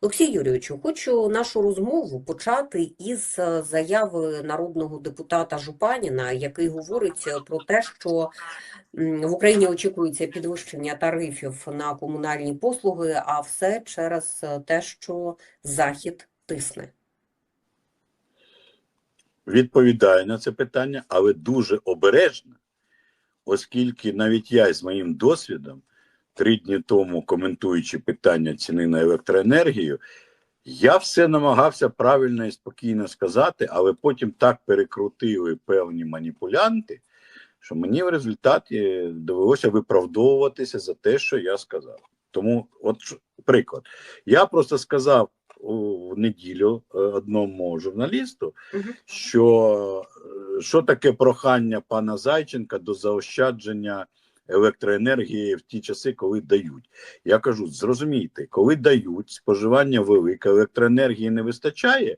Олексій Юрійовичу, хочу нашу розмову почати із е, заяви народного депутата Жупаніна, який говорить е, про те, що в Україні очікується підвищення тарифів на комунальні послуги, а все через е, те, що Захід тисне. відповідаю на це питання, але дуже обережно, оскільки навіть я з моїм досвідом, три дні тому коментуючи питання ціни на електроенергію, я все намагався правильно і спокійно сказати, але потім так перекрутили певні маніпулянти, що мені в результаті довелося виправдовуватися за те, що я сказав. Тому, от приклад, я просто сказав у в неділю е, одному журналісту, що е, що таке прохання пана Зайченка до заощадження електроенергії в ті часи, коли дають. Я кажу: зрозумійте, коли дають споживання велике, електроенергії не вистачає,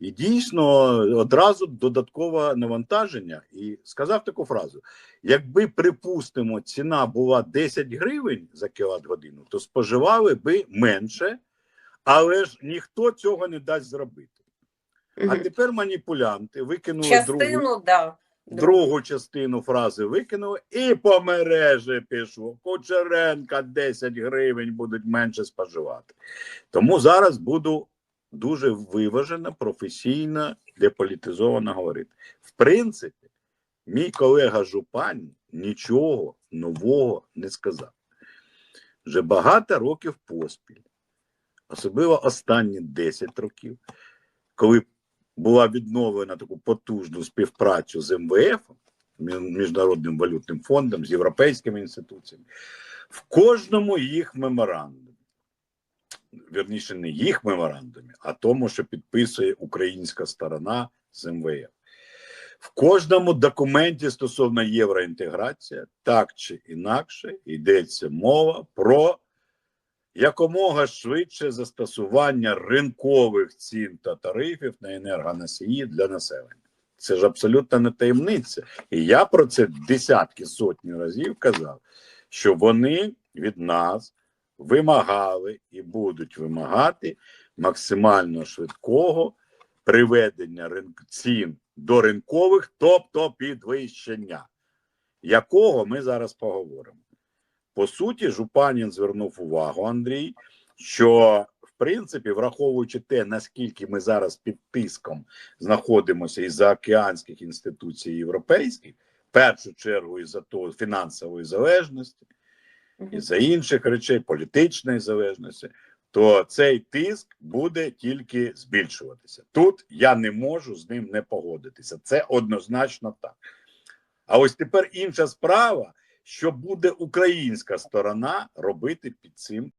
і дійсно одразу додаткове навантаження. І сказав таку фразу: якби, припустимо, ціна була 10 гривень за кіловат годину, то споживали би менше, але ж ніхто цього не дасть зробити. А тепер маніпулянти викинули другу, Частину, да. Другу частину фрази викинули і по мережі пішло. Кучеренка 10 гривень будуть менше споживати. Тому зараз буду дуже виважено, професійно, деполітизовано говорити. В принципі, мій колега Жупань нічого нового не сказав. Вже багато років поспіль, особливо останні 10 років, коли була відновлена таку потужну співпрацю з МВФ, Міжнародним валютним фондом, з європейськими інституціями, в кожному їх меморандумі, вірніше, не їх меморандумі, а тому, що підписує українська сторона з МВФ. В кожному документі стосовно євроінтеграції, так чи інакше, йдеться мова про якомога швидше застосування ринкових цін та тарифів на енергоносії для населення. Це ж абсолютно не таємниця. І я про це десятки сотні разів казав, що вони від нас вимагали і будуть вимагати максимально швидкого приведення ринк цін до ринкових, тобто підвищення, якого ми зараз поговоримо. По суті, Жупанін звернув увагу, Андрій, що в принципі, враховуючи те, наскільки ми зараз під тиском знаходимося із заокеанських інституцій європейських, в першу чергу із за того фінансової залежності, і за інших речей, політичної залежності, то цей тиск буде тільки збільшуватися. Тут я не можу з ним не погодитися. Це однозначно так. А ось тепер інша справа, що буде українська сторона робити під цим